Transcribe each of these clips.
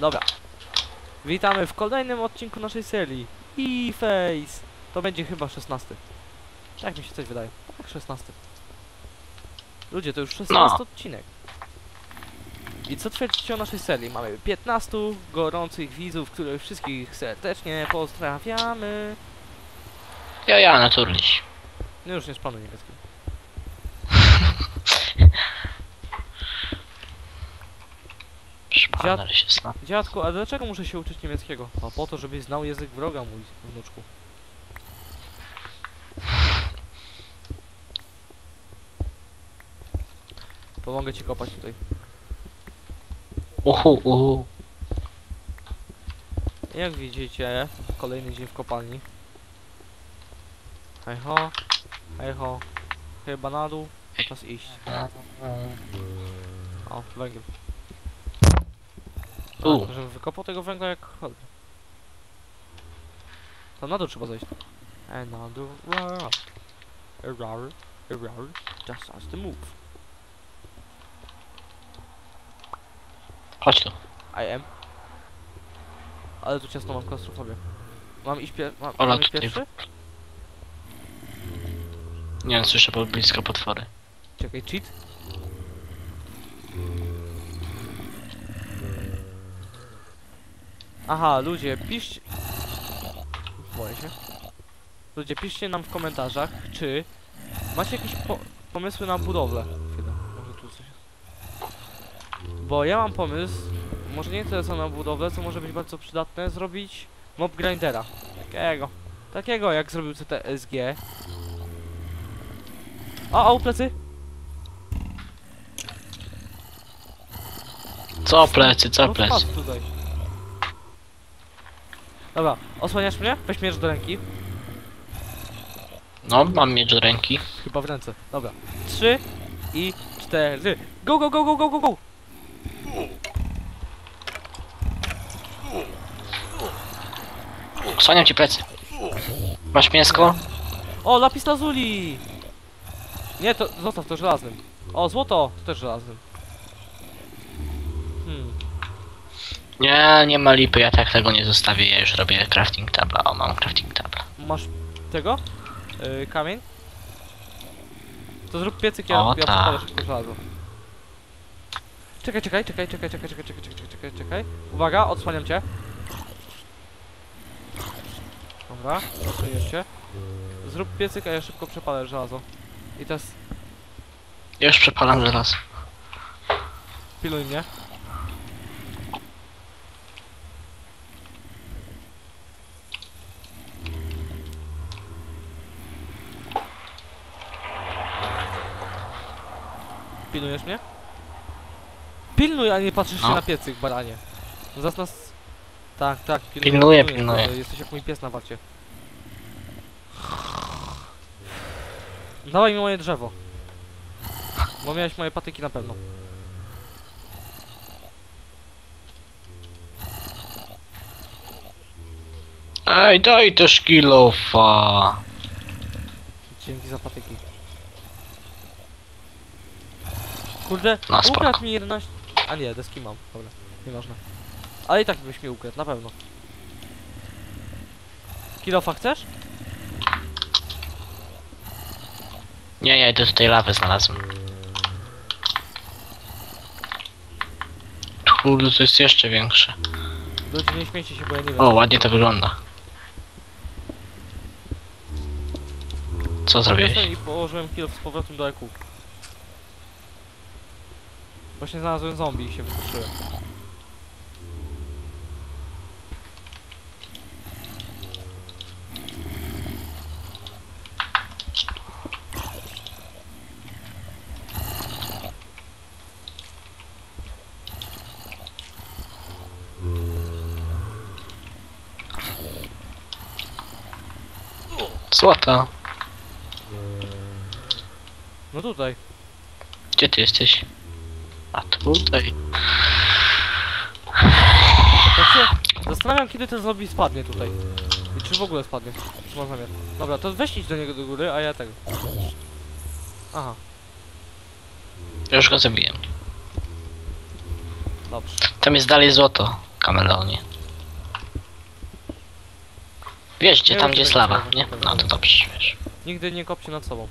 Dobra. Witamy w kolejnym odcinku naszej serii. I Face. To będzie chyba 16. Tak mi się coś wydaje. Tak, 16. Ludzie, to już 16 No. odcinek. I co twierdzicie o naszej serii? Mamy 15 gorących widzów, których wszystkich serdecznie pozdrawiamy. Ja, ja, naturliś. No już nie szpanu niemieckim. Szpaner się zna. Dziadku, a dlaczego muszę się uczyć niemieckiego? A po to, żebyś znał język wroga, mój wnuczku. Pomogę ci kopać tutaj. Uhu, uhu. Jak widzicie, kolejny dzień w kopalni. Hej ho, hej ho. Chyba na dół, czas iść. O, węgiel. U. A, żebym wykopał tego węgla jak chodzi. To na dół trzeba zejść. And na dół. Rar. Rar. Rar. Just as the move. Chodź tu. I am. Ale tu ciasno mam klaustrofobię. Mam iść pie... Mam, Ola mam iść tutaj. pierwszy? Nie wiem, słyszę po blisko potwory. Czekaj, cheat? Aha, ludzie, piszcie... Boję się. Ludzie, piszcie nam w komentarzach, czy macie jakieś po pomysły na budowlę. Chwilę, może tu coś. Bo ja mam pomysł, może nie tyle co na budowlę, co może być bardzo przydatne, zrobić mob grindera. Takiego. Takiego jak zrobił CTSG. O, o, plecy! Co plecy, co No plecy? tutaj. Dobra, osłaniasz mnie? Weź miecz do ręki. No, mam miecz do ręki. Chyba w ręce. Dobra. Trzy i cztery. Go, go, go, go, go, go, go! Słaniam ci plecy. Masz mięsko? O, lapis lazuli! Nie, to zostaw to żelaznym. O, złoto! To też żelaznym. Nie, nie ma lipy, ja tak tego nie zostawię, ja już robię crafting tabla. O, mam crafting tabla. Masz tego? Yy, kamień? To zrób piecyk, ja, O, ja tak. podpalę szybko żelazo. Czekaj, czekaj, czekaj, czekaj, czekaj, czekaj, czekaj, czekaj, czekaj, czekaj. Uwaga, odsłaniam cię. Dobra, odsłonię cię. Zrób piecyk, a ja szybko przepalę żelazo. I teraz Ja już przepalam żelazo. piluj mnie. Pilnujesz mnie? Pilnuj, a nie patrzysz się No. na piecyk, baranie. No Zaraz nas... Tak, tak, Pilnuję, pilnuję. kurde, Jesteś jak mój pies na warcie. Dawaj mi moje drzewo. Bo miałeś moje patyki na pewno. Ej, daj też kilofa. Dzięki za patyki. Kurde, No, spoko. ukradł mi 11... A nie, deski mam, dobra, nieważne. Ale i tak byś mi ukradł, na pewno. Kilofa chcesz? Nie, ja idę tutaj lawę znalazłem. Kurde, to jest jeszcze większe. Ludzie, nie śmiejcie się, bo ja nie wiem. O, ładnie to wygląda. Co zrobiłeś? Podniosłem i położyłem kilo z powrotem do EQ. Właśnie znalazłem zombie i się wystraszyłem. Złota. No tutaj. Gdzie ty jesteś? A tutaj. Tak się zastanawiam, kiedy ten zombie spadnie tutaj. I czy w ogóle spadnie. Czy ma zamiar. Dobra, to weź idź do niego do góry, a ja tego. Aha, Ja już go zabiłem. dobrze. Tam jest dalej złoto. kameleonie. Wiesz, gdzie Nie tam, wiem, gdzie jest lawa, nie? No to dobrze, wiesz. Nigdy nie kopcie nad sobą.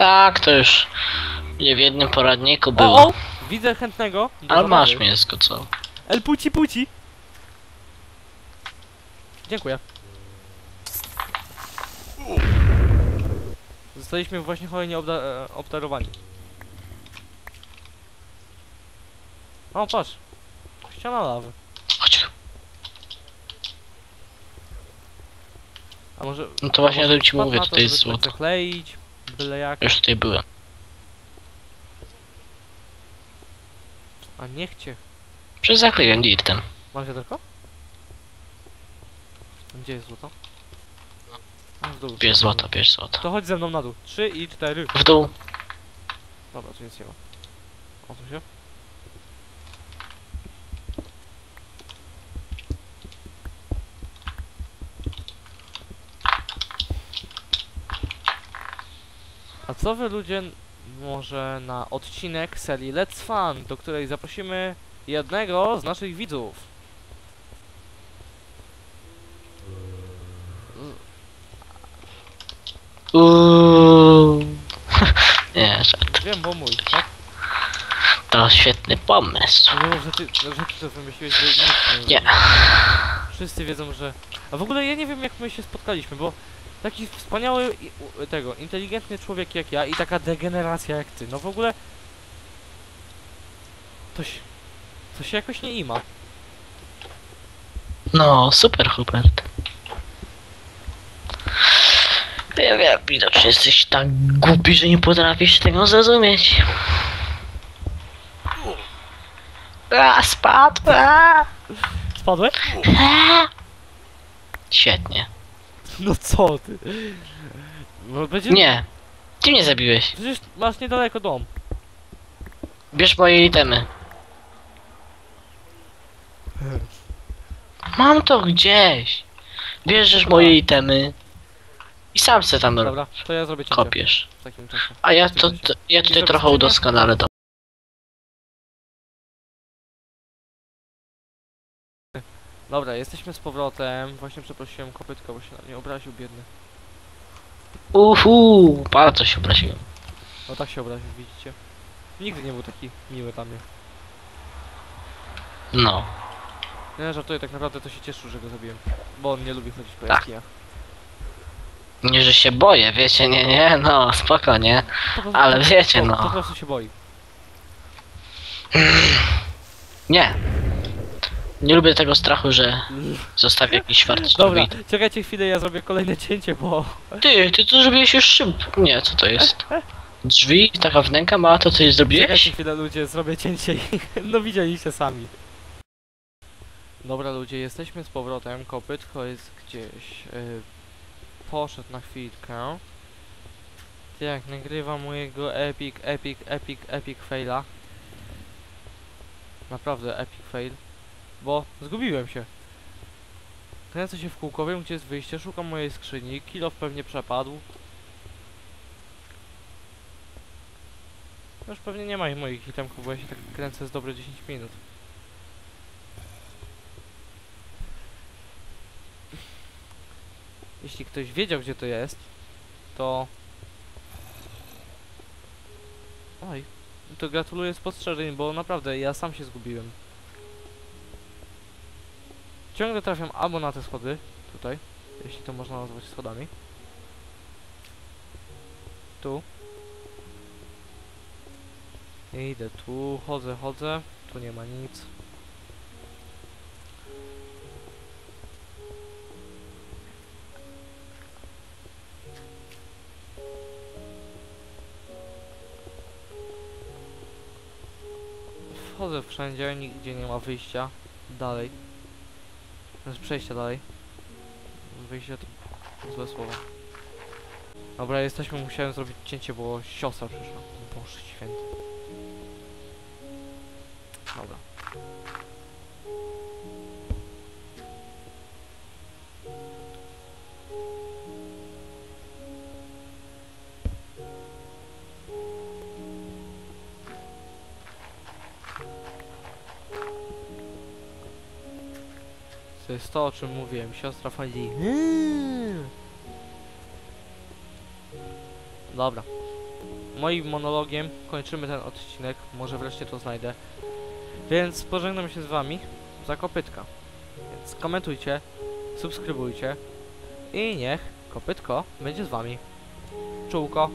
Tak, to już nie w jednym poradniku O, było. o! Widzę chętnego. do Ale masz zabawy. mięsko, co? El puci puci! Dziękuję. Zostaliśmy właśnie hojnie obda e, obdarowani. O, patrz. Ściana lawy. Chodź. A może... No to właśnie o tym ci mówię, tutaj jest złoto. zakleić, byle jak. Już tutaj byłem. A niech cię. Przez zakleiłem dirtem. Masz wiaderko? Gdzie jest złoto? A, w dół. Bierz złoto, bierz złoto. To chodź ze mną na dół. Trzy i cztery. W dół. Dobra, tu jest jego. O, tu się. Co wy ludzie może na odcinek serii Let's Fun, do której zaprosimy jednego z naszych widzów? Uuuu. Nie, żart. Wiem, bo mój, tak? To świetny pomysł. No, że ty, że ty to wymyśliłeś, że nikt nie, Nie. Wszyscy wiedzą, że... A w ogóle ja nie wiem jak my się spotkaliśmy, bo taki wspaniały, tego, inteligentny człowiek jak ja i taka degeneracja jak ty, no w ogóle... To się... To się jakoś nie ima. No, super Hubert. Ja wiem, widocznie jesteś tak głupi, że nie potrafisz tego zrozumieć. A, spadł! A, Spadłeś? Świetnie. No co ty? No będzie... Nie. Ty mnie zabiłeś. Przecież masz niedaleko dom. Bierz moje itemy. Mam to gdzieś. Bierzesz moje itemy. I sam se tam Dobra, to ja zrobię cięcie kopiesz. w takim czasie. A ja to, to ja tutaj trochę udoskonalę to. Dobra, jesteśmy z powrotem. Właśnie przeprosiłem kopytka, bo się na mnie obraził biedny. Uhu, bardzo się obraziłem. No tak się obraził, widzicie? Nigdy nie był taki miły dla mnie. No. Nie, żartuję, tak naprawdę to się cieszył, że go zabiłem. Bo on nie lubi chodzić po Tak. jaskiniach. Nie, że się boję, wiecie, nie, nie, no, spoko, nie. Po prostu- Ale wiecie, po, no. Po prostu się boi. Nie. Nie lubię tego strachu, że zostawię jakiś świat Dobra, czekajcie chwilę, ja zrobię kolejne cięcie, bo... Ty, ty to zrobiłeś już szyb. Nie, co to jest? Drzwi, taka wnęka mała, to coś zrobiłeś? Czekajcie chwilę ludzie, zrobię cięcie i... No widzieliście sami. Dobra ludzie, jesteśmy z powrotem, kopytko jest gdzieś. Yy, poszedł na chwilkę. Jak nagrywam mojego epic, epic, epic, epic faila. Naprawdę epic fail. Bo zgubiłem się. Kręcę się w kółko, wiem gdzie jest wyjście, szukam mojej skrzyni, kilof pewnie przepadł. Już pewnie nie ma ich moich itemków, bo ja się tak kręcę z dobre 10 minut. Jeśli ktoś wiedział gdzie to jest, to... Oj, to gratuluję spostrzeżeń, bo naprawdę ja sam się zgubiłem. Ciągle trafiam albo na te schody, tutaj, jeśli to można nazwać schodami. Tu. Idę tu, chodzę, chodzę. Tu nie ma nic. Wchodzę wszędzie, nigdzie nie ma wyjścia. Dalej. Znaczy przejścia dalej. Wyjście to złe słowo. Dobra, jesteśmy, musiałem zrobić cięcie, bo siostra przyszła. Boże święty. To jest to, o czym mówiłem. Siostra wchodzi. Dobra. Moim monologiem kończymy ten odcinek. Może wreszcie to znajdę. Więc pożegnam się z wami za kopytka. Więc komentujcie, subskrybujcie i niech kopytko będzie z wami. Czułko.